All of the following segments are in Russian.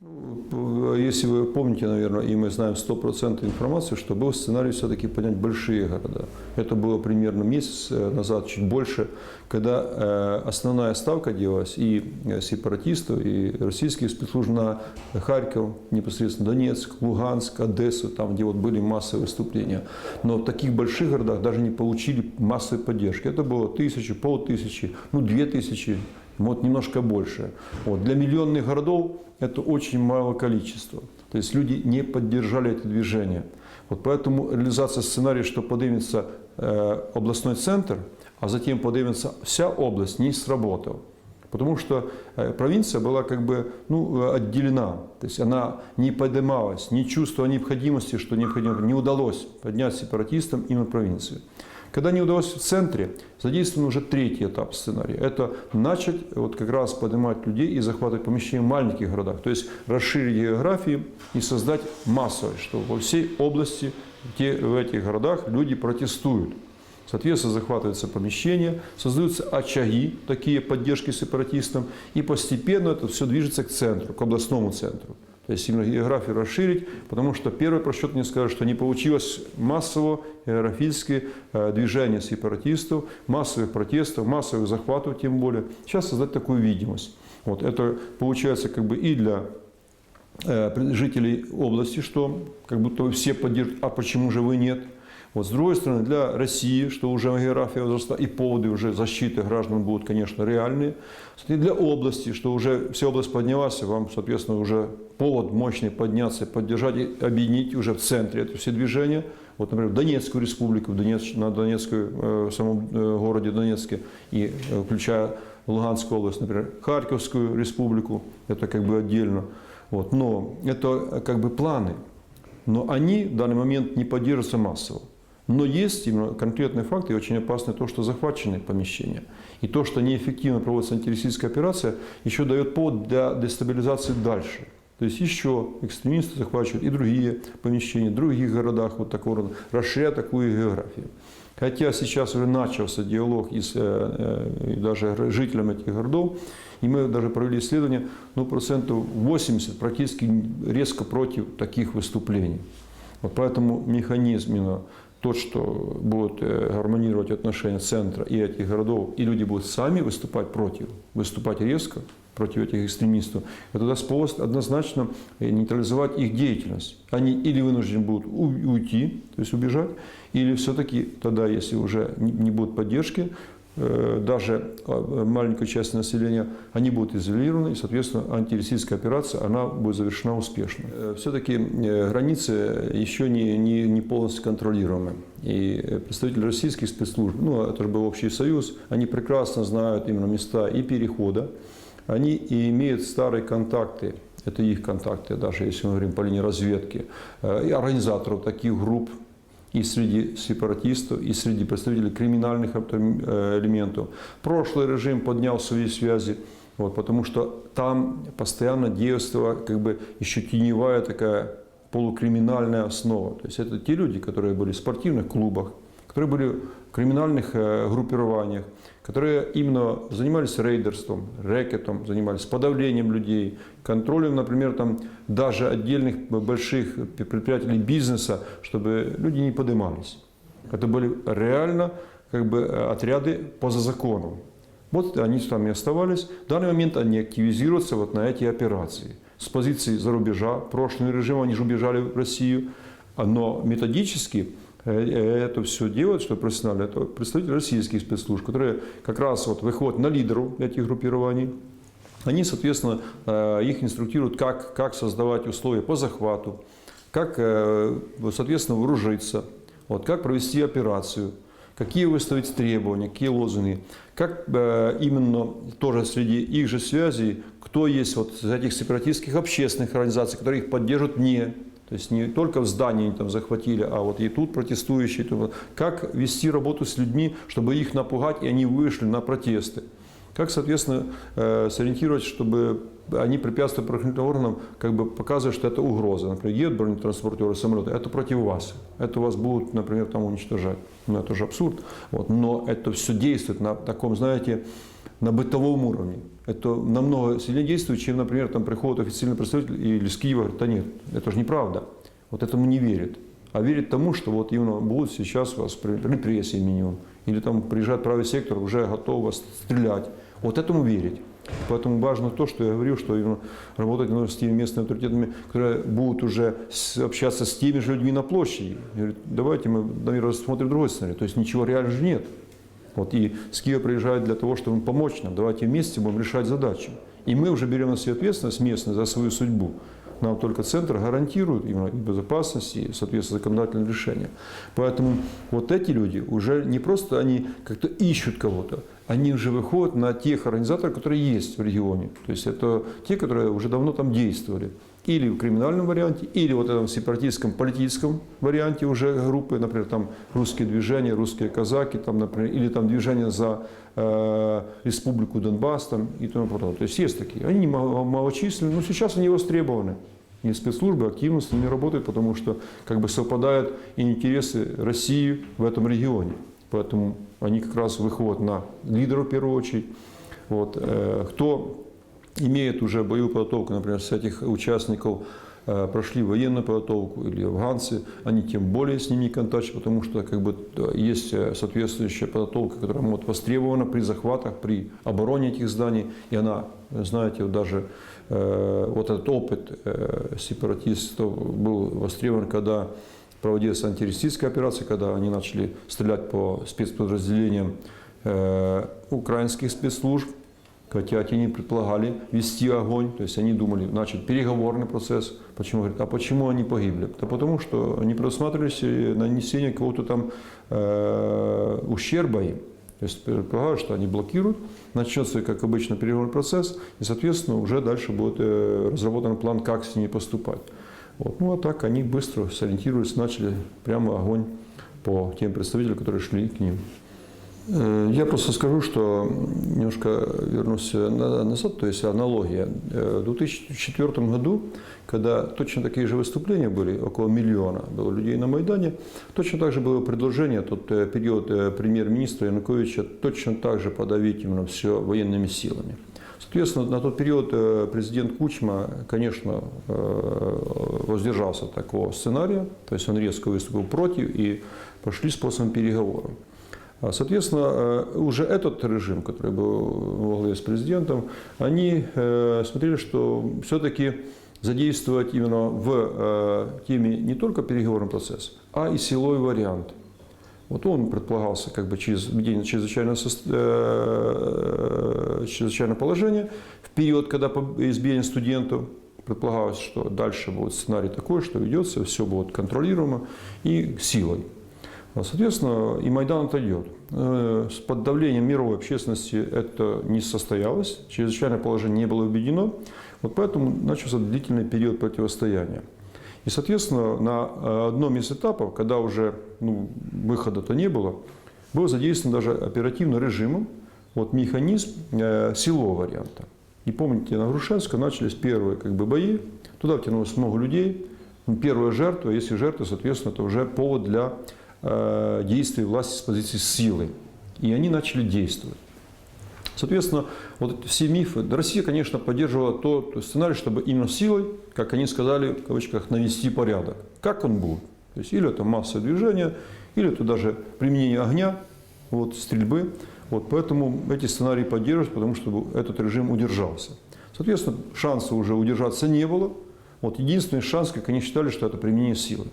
Ну, Если вы помните, наверное, и мы знаем 100% информации, что был сценарий все-таки поднять большие города. Это было примерно месяц э, назад, чуть больше, когда э, основная ставка делалась и э, сепаратистов, и российских спецслужб на Харьков, непосредственно Донецк, Луганск, Одессу, там, где вот были массовые выступления. Но в таких больших городах даже не получили массовой поддержки. Это было тысячи, полтысячи, ну две тысячи, вот немножко больше. Вот. Для миллионных городов это очень мало количество. То есть люди не поддержали это движение. Вот поэтому реализация сценария, что поднимется э, областной центр, а затем поднимется вся область, не сработал. Потому что э, провинция была как бы ну, отделена, то есть она не поднималась, не чувствовала необходимости, что необходимо, не удалось поднять сепаратистам именно провинцию. Когда не удалось в центре, задействован уже третий этап сценария. Это начать вот как раз поднимать людей и захватывать помещения в маленьких городах. То есть расширить географию и создать массовость, что во всей области, где в этих городах люди протестуют. Соответственно, захватываются помещения, создаются очаги, такие поддержки сепаратистам, и постепенно это все движется к центру, к областному центру. Именно географию расширить, потому что первый просчет мне скажет, что не получилось массового географическое э, движение сепаратистов, массовых протестов, массовых захватов тем более. Сейчас создать такую видимость. Вот, это получается как бы и для э, жителей области, что как будто все поддерживают, а почему же вы нет? Вот, с другой стороны, для России, что уже география возросла, и поводы уже защиты граждан будут, конечно, реальные. И для области, что уже вся область поднялась, и вам, соответственно, уже повод мощный подняться, поддержать и объединить уже в центре это все движения. Вот, например, Донецкую республику, в Донецк, на Донецкую, э, в самом э, городе Донецке, и э, включая Луганскую область, например, Харьковскую республику, это как бы отдельно. Вот, но это как бы планы. Но они в данный момент не поддерживаются массово. Но есть именно конкретные факты, и очень опасны то, что захвачены помещения. И то, что неэффективно проводится антитеррористическая операция, еще дает повод для дестабилизации дальше. То есть еще экстремисты захватывают и другие помещения, в других городах вот такого рода, расширяя такую географию. Хотя сейчас уже начался диалог и, с, э, и даже жителям этих городов, и мы даже провели исследование, ну, процентов 80 практически резко против таких выступлений. Вот поэтому механизм именно тот, что будет э, гармонировать отношения центра и этих городов, и люди будут сами выступать против, выступать резко против этих экстремистов, это даст повод однозначно э, нейтрализовать их деятельность. Они или вынуждены будут уйти, то есть убежать, или все-таки тогда, если уже не будет поддержки, даже э, маленькую часть населения, они будут изолированы, и, соответственно, антитеррористическая операция, она будет завершена успешно. Э, Все-таки границы еще не, не, не полностью контролируемы. И представители российских спецслужб, ну, это же был общий союз, они прекрасно знают именно места и перехода, они и имеют старые контакты, это их контакты, даже если мы говорим по линии разведки, и организаторов таких групп, и среди сепаратистов, и среди представителей криминальных э, элементов. Прошлый режим поднял свои связи, вот, потому что там постоянно действовала как бы еще теневая такая полукриминальная основа. То есть это те люди, которые были в спортивных клубах, которые были в криминальных э, группированиях, которые именно занимались рейдерством, рэкетом, занимались подавлением людей, контролем, например, там, даже отдельных больших предприятий бизнеса, чтобы люди не поднимались. Это были реально как бы, отряды поза законом. Вот они там и оставались. В данный момент они активизируются вот на эти операции. С позиции за рубежа, прошлый режим, они же убежали в Россию, но методически Э, э, это все делают, что профессионально, это представители российских спецслужб, которые как раз вот выходят на лидеру этих группирований. Они, соответственно, э, их инструктируют, как, как создавать условия по захвату, как, соответственно, вооружиться, вот, как провести операцию, какие выставить требования, какие лозунги, как именно тоже среди их же связей, кто есть вот из этих сепаратистских общественных организаций, которые их поддерживают не то есть не только в здании они там захватили, а вот и тут протестующие. Как вести работу с людьми, чтобы их напугать, и они вышли на протесты. Как, соответственно, э, сориентировать, чтобы они препятствуют правоохранительным органам, как бы показывая, что это угроза. Например, едут бронетранспортеры, самолеты, это против вас. Это вас будут, например, там уничтожать. Ну, это же абсурд. Вот. Но это все действует на таком, знаете, на бытовом уровне. Это намного сильнее действует, чем, например, там приходит официальный представитель или из Киева говорит, да нет, это же неправда. Вот этому не верит. А верит тому, что вот именно будут сейчас вас репрессии минимум. Или там приезжает правый сектор, уже готов вас стрелять. Вот этому верить. Поэтому важно то, что я говорил, что именно работать нужно с теми местными авторитетами, которые будут уже с- общаться с теми же людьми на площади. Говорит, давайте мы, наверное, рассмотрим другой сценарий. То есть ничего реально же нет. Вот, и с Киева приезжают для того, чтобы помочь нам. Давайте вместе будем решать задачи. И мы уже берем на себя ответственность местную за свою судьбу. Нам только центр гарантирует именно и безопасность, и, соответственно, законодательное решение. Поэтому вот эти люди уже не просто они как-то ищут кого-то, они уже выходят на тех организаторов, которые есть в регионе. То есть это те, которые уже давно там действовали. Или в криминальном варианте, или вот этом сепаратистском политическом варианте уже группы, например, там русские движения, русские казаки, там, например, или там движение за э, республику Донбасс там, и тому подобное. То есть есть такие. Они не мало- малочисленны, но сейчас они востребованы. И спецслужбы активно с ними работают, потому что как бы совпадают интересы России в этом регионе. Поэтому они как раз выходят на лидеров в первую очередь. Вот, э, кто имеет уже боевую подготовку, например, с этих участников э, прошли военную подготовку или афганцы, они тем более с ними контактируют, потому что как бы, есть э, соответствующая подготовка, которая может востребована при захватах, при обороне этих зданий, и она, знаете, вот даже э, вот этот опыт э, сепаратистов был востребован, когда проводилась антитеррористическая операция, когда они начали стрелять по спецподразделениям э, украинских спецслужб, хотя не предполагали вести огонь, то есть они думали, значит, переговорный процесс. Почему? Говорят, а почему они погибли? Да потому что не предусматривались нанесение какого-то там э, ущерба им. То есть предполагают, что они блокируют, начнется, как обычно, переговорный процесс, и, соответственно, уже дальше будет э, разработан план, как с ними поступать. Вот. Ну а так они быстро сориентировались, начали прямо огонь по тем представителям, которые шли к ним. Э, Я просто скажу, что немножко вернусь на- назад, то есть аналогия. Э, В 2004 году, когда точно такие же выступления были, около миллиона было людей на Майдане, точно так же было предложение, тот э, период э, премьер-министра Януковича точно так же подавить именно все военными силами. Соответственно, на тот период э, президент Кучма, конечно, э, воздержался от такого сценария, то есть он резко выступил против и пошли способом переговоров. А, Соответственно, э, уже этот режим, который был во главе с президентом, они э, смотрели, что все-таки задействовать именно в э, теме не только переговорный процесс, а и силовой вариант. Вот он предполагался как бы через введение чрезвычайного, э, чрезвычайного положения в период, когда избиение студентов предполагалось, что дальше будет сценарий такой, что ведется, все будет контролируемо и силой. Соответственно, и Майдан отойдет. Э, С под давлением мировой общественности это не состоялось, чрезвычайное положение не было введено, вот поэтому начался длительный период противостояния. И, соответственно, на э, одном из этапов, когда уже ну, выхода-то не было, был задействован даже оперативным режимом вот, механизм э, силового варианта. И помните, на Грушевска начались первые как бы, бои, туда втянулось много людей, Ну, первая жертва, если жертва, соответственно, это уже повод для э, власти с позиции силы. И они начали действовать. Соответственно, вот все мифы. Россия, конечно, поддерживала то, то сценарий, чтобы именно силой, как они сказали, в кавычках, навести порядок. Как он будет? То есть или это массовое движение, или это даже применение огня, вот, стрельбы. Вот, поэтому эти сценарии поддерживаются, потому что этот режим удержался. Соответственно, шанса уже удержаться не было. Вот, единственный шанс, как они считали, что это применение силы.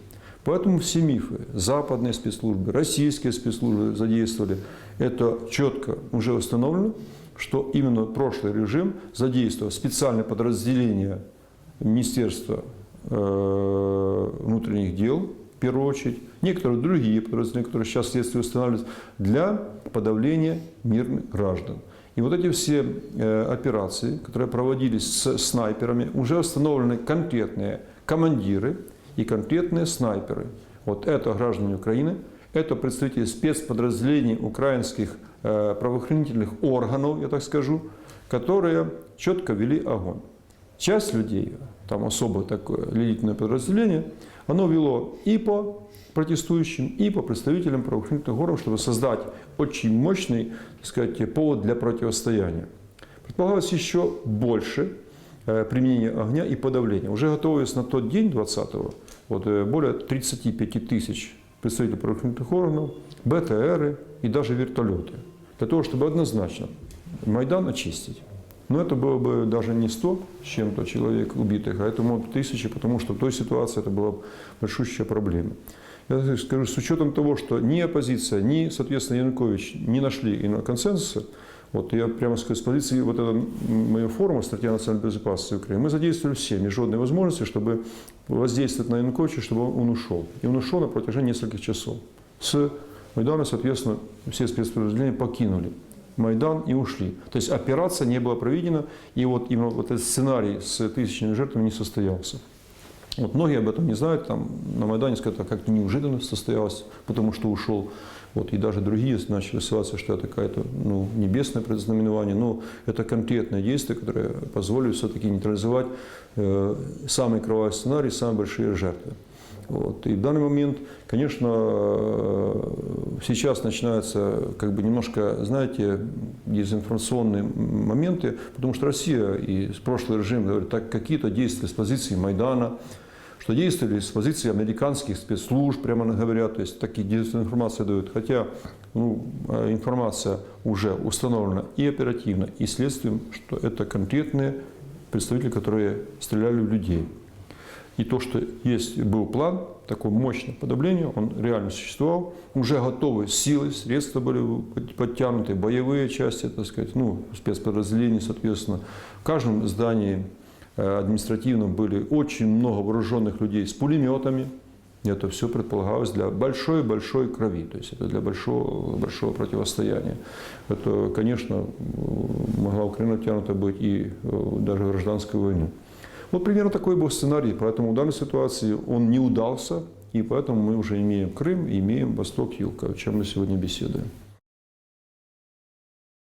Поэтому все мифы, западные спецслужбы, российские спецслужбы задействовали, это четко уже установлено, что именно прошлый режим задействовал специальное подразделение Министерства э, внутренних дел, в первую очередь, некоторые другие подразделения, которые сейчас следствие устанавливают, для подавления мирных граждан. И вот эти все э, операции, которые проводились с снайперами, уже установлены конкретные командиры и конкретные снайперы. Вот это граждане Украины, это представители спецподразделений украинских э, правоохранительных органов, я так скажу, которые четко вели огонь. часть людей, там особо такое лилитное подразделение, оно вело и по протестующим, и по представителям правоохранительных органов, чтобы создать очень мощный, так сказать, повод для противостояния. Предполагалось еще больше э, применения огня и подавления. Уже готовилось на тот день, 20-го, вот, э, более 35 тысяч представителей правоохранительных органов, БТРы и даже вертолеты. Для того, чтобы однозначно Майдан очистить. Но это было бы даже не 100 с чем-то человек убитых, а это могут тысячи, потому что в той ситуации это была большущая проблема. Я скажу, с учетом того, что ни оппозиция, ни, соответственно, Янукович не нашли консенсуса, вот я прямо скажу, с позиции вот этого моего форума «Стратегия национальной безопасности Украины» мы задействовали все международные возможности, чтобы воздействовать на Януковича, чтобы он ушел. И он ушел на протяжении нескольких часов. С Майдана, соответственно, все спецподразделения покинули Майдан и ушли. То есть операция не была проведена, и вот именно вот этот сценарий с тысячами жертвами не состоялся. Вот многие об этом не знают, там на Майдане сказали, «А как неужиданно состоялось, потому что ушел. Вот, и даже другие начали ссылаться, что это какое-то ну, небесное предзнаменование, но это конкретное действие, которое позволит все-таки нейтрализовать э, самый кровавый сценарий, самые большие жертвы. Вот. И в данный момент, конечно, э, сейчас начинаются как бы немножко, знаете, дезинформационные моменты, потому что Россия и прошлый режим говорит, так какие-то действия с позиции Майдана, что действовали с позиции американских спецслужб, прямо говорят, то есть такие дезинформации дают. Хотя ну, э, информация уже установлена и оперативно, и следствием, что это конкретные представители, которые стреляли в людей. И то, что есть, был план, такое мощное подавление, он реально существовал. Уже готовы силы, средства были подтянуты, боевые части, так сказать, ну, спецподразделения, соответственно. В каждом здании административном были очень много вооруженных людей с пулеметами. Это все предполагалось для большой-большой крови, то есть это для большого, большого противостояния. Это, конечно, могла Украина тянута быть и э, даже в гражданскую войну. Вот примерно такой был сценарий, поэтому в данной ситуации он не удался, и поэтому мы уже имеем Крым, имеем Восток, Юг, о чем мы сегодня беседуем.